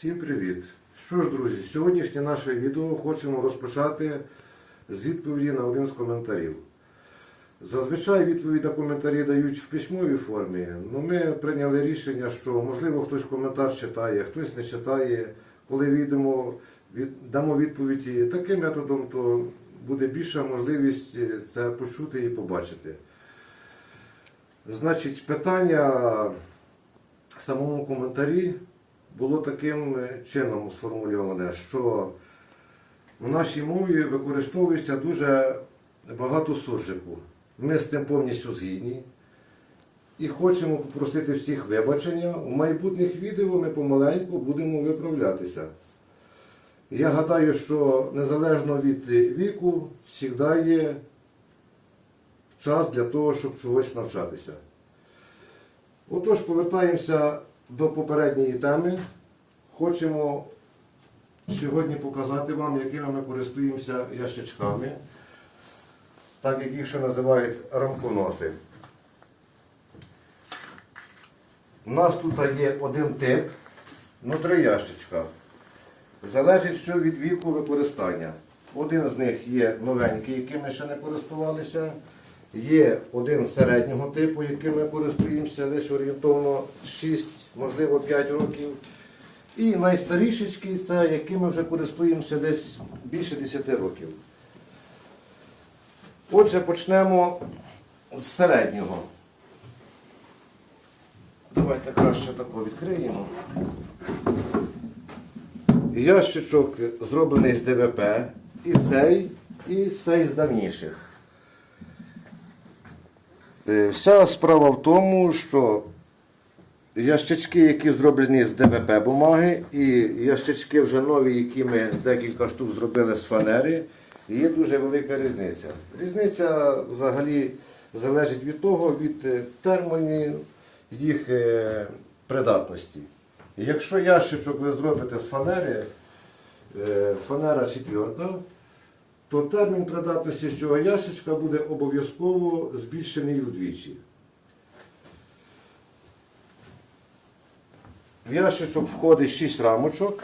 Всім привіт! Що ж, друзі, сьогоднішнє наше відео хочемо розпочати з відповіді на один з коментарів. Зазвичай відповідь на коментарі дають в письмовій формі, але ми прийняли рішення, що можливо хтось коментар читає, хтось не читає. Коли віддамо, від, дамо відповіді таким методом, то буде більша можливість це почути і побачити. Значить, питання в самому коментарі було таким чином сформульоване, що в нашій мові використовується дуже багато суржику. Ми з цим повністю згідні. І хочемо попросити всіх вибачення. У майбутніх відео ми помаленьку будемо виправлятися. Я гадаю, що незалежно від віку, завжди є час для того, щоб чогось навчатися. Отож, повертаємося до попередньої теми. Хочемо сьогодні показати вам, якими ми користуємося ящичками, так як їх ще називають рамконоси. У нас тут є один тип, ну три ящичка. Залежить все від віку використання. Один з них є новенький, яким ми ще не користувалися. Є один середнього типу, яким ми користуємося десь орієнтовно 6, можливо 5 років. І найстарішечкий це ми вже користуємося десь більше 10 років. Отже, почнемо з середнього. Давайте краще тако відкриємо. Ящичок зроблений з ДВП, і цей, і цей з давніших. Е, Вся справа в тому, що ящички, які зроблені з ДВП бумаги, і ящички вже нові, які ми декілька штук зробили з фанери, є дуже велика різниця. Різниця взагалі залежить від того, від е, їх е, придатності. Якщо ящичок ви зробите з фанери, фанера четверка, то термін придатності цього ящичка буде обов'язково збільшений вдвічі. В ящичок входить 6 рамочок.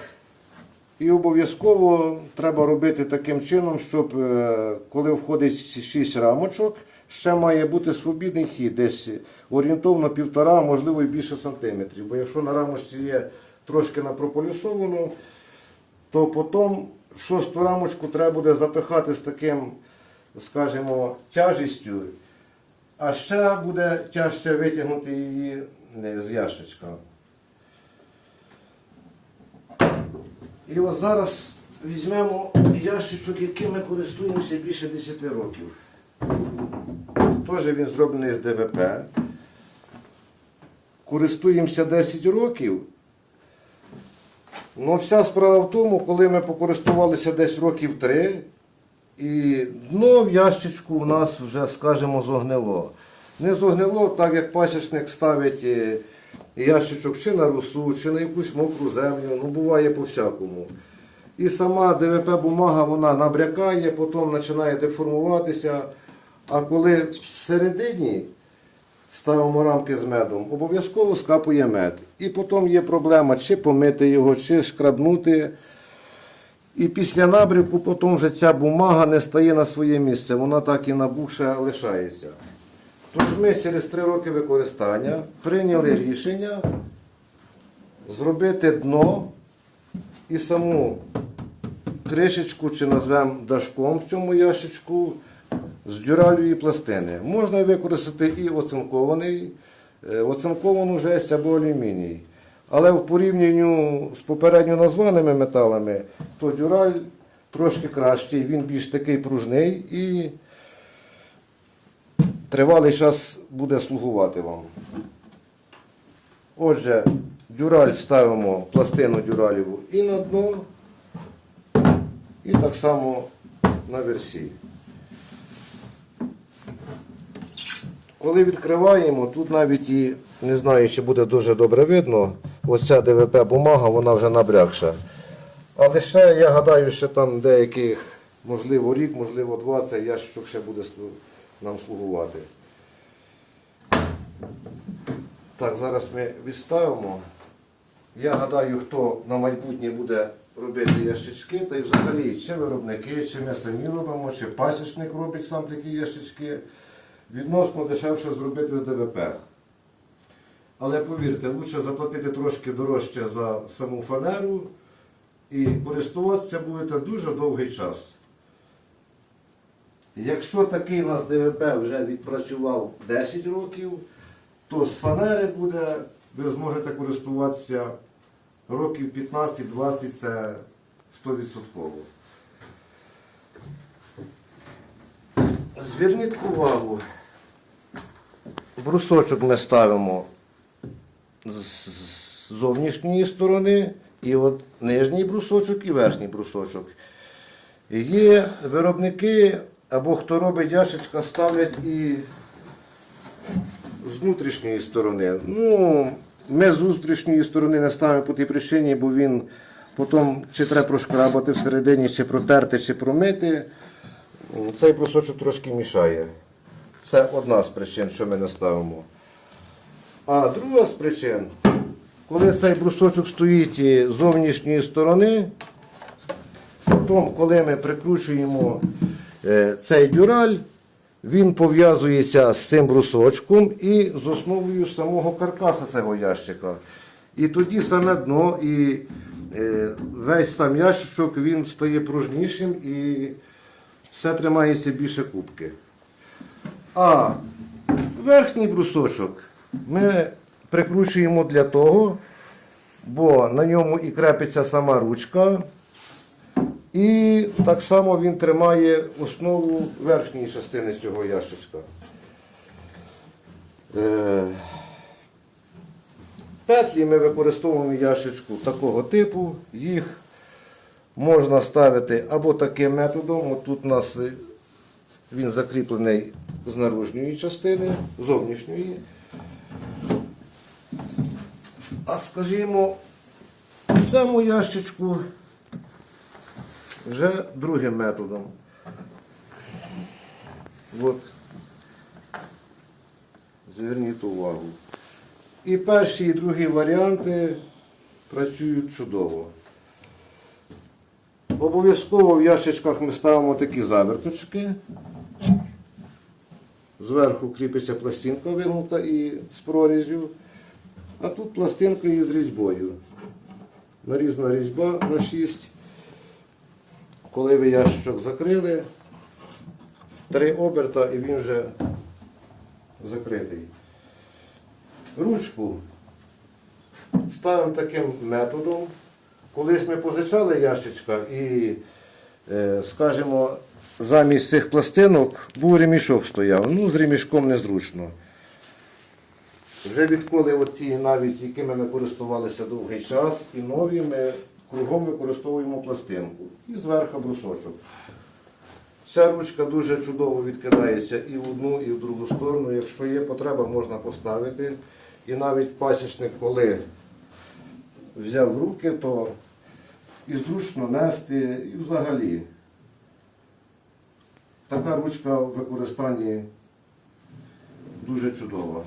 І обов'язково треба робити таким чином, щоб е, коли входить 6 рамочок, ще має бути свобідний хід, десь орієнтовно півтора, можливо і більше сантиметрів. Бо якщо на рамочці є трошки напрополісовано, то потім шосту рамочку треба буде запихати з таким, скажімо, тяжістю, а ще буде тяжче витягнути її е, з ящичка. І от зараз візьмемо ящичок, яким ми користуємося більше 10 років. Теж він зроблений з ДВП. Користуємося 10 років. Ну, вся справа в тому, коли ми покористувалися десь років 3, і дно в ящичку в нас вже, скажімо, зогнило. Не зогнило, так як пасічник ставить е, ящичок чи на русу, чи на якусь мокру землю, ну буває по-всякому. І сама ДВП бумага вона набрякає, потім починає деформуватися. А коли всередині ставимо рамки з медом, обов'язково скапує мед. І потім є проблема, чи помити його, чи шкрабнути. І після набряку потім вже ця бумага не стає на своє місце, вона так і набухша лишається. Тож ми через три роки використання прийняли рішення зробити дно і саму кришечку, чи назвемо дашком в цьому ящичку з дюралевої пластини. Можна використати і оцинкований, е, оцинковану жесть або алюміній. Але в порівнянні з попередньо названими металами, то дюраль трошки кращий, він більш такий пружний і тривалий час буде слугувати вам. Отже, дюраль ставимо пластину дюраліву і на дно, і так само на версі. Коли відкриваємо, тут навіть і не знаю, чи буде дуже добре видно, ось ця ДВП бумага, вона вже набрякша. Але ще, я гадаю, що там деяких, можливо, рік, можливо, два, цей ящичок ще буде нам слугувати. Так, зараз ми відставимо. Я гадаю, хто на майбутнє буде робити ящички, та й взагалі чи виробники, чи ми самі робимо, чи пасічник робить сам такі ящички. Відносно дешевше зробити з ДВП. Але повірте, краще заплатити трошки дорожче за саму фанеру і користуватися будете дуже довгий час. Якщо такий у нас ДВП вже відпрацював 10 років, то з фанери буде, ви зможете користуватися років 15-20 це 100%. Зверніть увагу, брусочок ми ставимо з зовнішньої сторони, і от нижній брусочок і верхній брусочок. Є виробники, або хто робить яшечка, ставлять і з внутрішньої сторони. Ну, ми з внутрішньої сторони не ставимо по тій причині, бо він потім чи треба прошкрабати всередині, чи протерти, чи промити. Цей брусочок трошки мішає. Це одна з причин, що ми не ставимо. А друга з причин, коли цей брусочок стоїть з зовнішньої сторони, потім, коли ми прикручуємо е, цей дюраль, він пов'язується з цим брусочком і з основою самого каркаса цього ящика. І тоді саме дно і е, весь сам ящичок він стає пружнішим і все тримається більше кубки. А верхній брусочок ми прикручуємо для того, бо на ньому і крепиться сама ручка, і так само він тримає основу верхньої частини цього ящичка. Е, Петлі ми використовуємо ящичку такого типу. Їх можна ставити або таким методом. От тут у нас е, він закріплений з наружньої частини, зовнішньої. А скажімо, цьому ящичку вже другим методом. От. Зверніть увагу. І перші, і другі варіанти працюють чудово. Обов'язково в ящичках ми ставимо такі заверточки. Зверху кріпиться пластинка вигнута і з прорізю. А тут пластинка із різьбою. Нарізна різьба на 6. Коли ви ящичок закрили, три оберта і він вже закритий. Ручку ставимо таким методом. Колись ми позичали ящичка і, е, скажімо, замість цих пластинок був ремішок стояв. Ну, з ремішком незручно. Вже відколи оці навіть, якими ми користувалися довгий час, і нові ми кругом використовуємо пластинку. І зверху брусочок. Ця ручка дуже чудово відкидається і в одну, і в другу сторону. Якщо є потреба, можна поставити. І навіть пасічник, коли взяв в руки, то і зручно нести, і взагалі. Така ручка в використанні дуже чудова.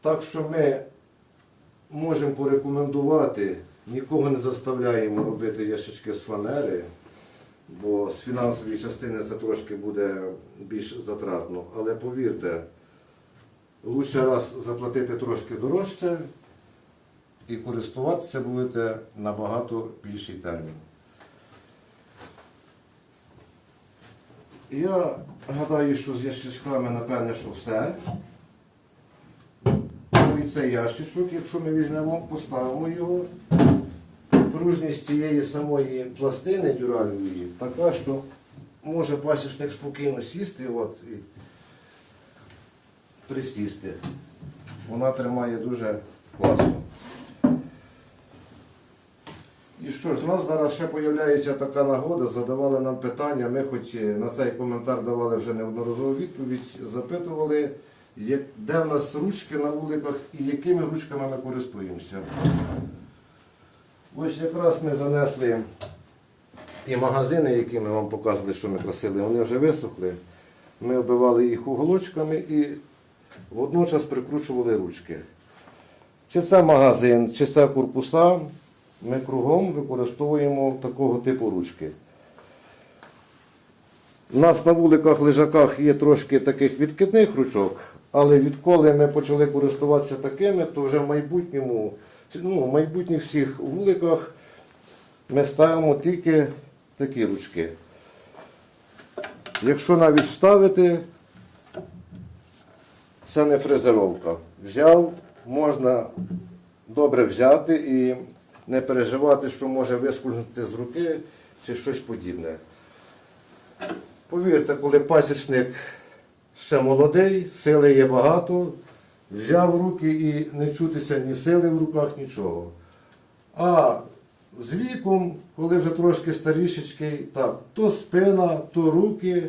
Так що ми можемо порекомендувати, нікого не заставляємо робити ящички з фанери, бо з фінансової частини це трошки буде більш затратно. Але повірте, лучше раз заплатити трошки дорожче і користуватися будете набагато більший термін. Я гадаю, що з ящичками, напевне, що все. Цей ящичок, якщо ми візьмемо, поставимо його. Пружність цієї самої пластини дюральної така, що може пасічник спокійно сісти от, і присісти. Вона тримає дуже класно. І що ж, у нас зараз ще з'являється така нагода, задавали нам питання, ми хоч е, на цей коментар давали вже неодноразову відповідь, запитували, де в нас ручки на вуликах і якими ручками ми користуємося. Ось якраз ми занесли ті магазини, які ми вам показували, що ми красили, вони вже висохли. Ми оббивали їх уголочками і водночас прикручували ручки. Чи це магазин, чи це корпуса, ми кругом використовуємо такого типу ручки. У нас на вуликах лежаках є трошки таких відкидних ручок, але відколи ми почали користуватися такими, то вже в майбутньому, ну, в майбутніх всіх вуликах ми ставимо тільки такі ручки. Якщо навіть вставити, це не фрезеровка. Взяв, можна добре взяти і не переживати, що може вискользнути з руки чи щось подібне. Повірте, коли пасічник ще молодий, сили є багато, взяв руки і не чутися ні сили в руках, нічого. А з віком, коли вже трошки старішечкий, так, то спина, то руки.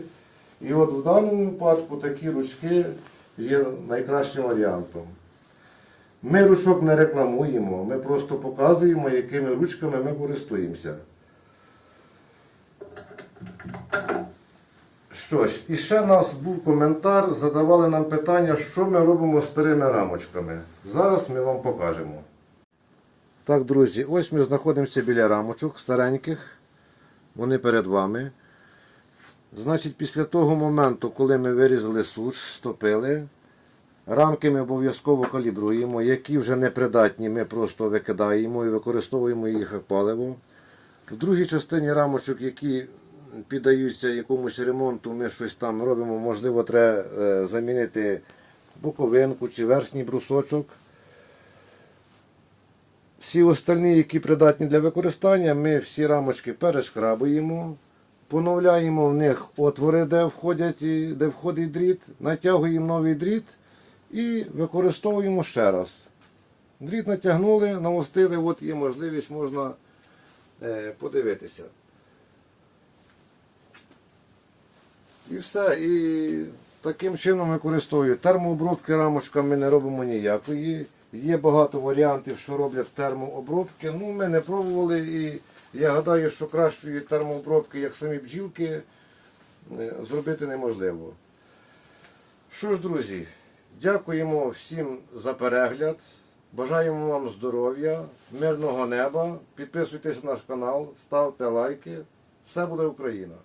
І от в даному випадку такі ручки є найкращим варіантом. Ми ручок не рекламуємо, ми просто показуємо, якими ручками ми користуємося. Що ж, і ще у нас був коментар, задавали нам питання, що ми робимо з старими рамочками. Зараз ми вам покажемо. Так, друзі, ось ми знаходимося біля рамочок стареньких. Вони перед вами. Значить, після того моменту, коли ми вирізали суш, стопили, рамки ми обов'язково калібруємо, які вже непридатні, ми просто викидаємо і використовуємо їх як паливо. В другій частині рамочок, які піддаються якомусь ремонту, ми щось там робимо, можливо, треба е, замінити боковинку чи верхній брусочок. Всі остальні, які придатні для використання, ми всі рамочки перешкрабуємо, поновляємо в них отвори, де, входять, де входить дріт, натягуємо новий дріт і використовуємо ще раз. Дріт натягнули, навостили, от є можливість, можна е, подивитися. І все. І таким чином використовую. Термообробки рамочками не робимо ніякої. Є багато варіантів, що роблять термообробки. Ну, ми не пробували і я гадаю, що кращої термообробки, як самі бджілки, е, зробити неможливо. Що ж, друзі, дякуємо всім за перегляд. Бажаємо вам здоров'я, мирного неба. Підписуйтесь на наш канал, ставте лайки. Все буде Україна!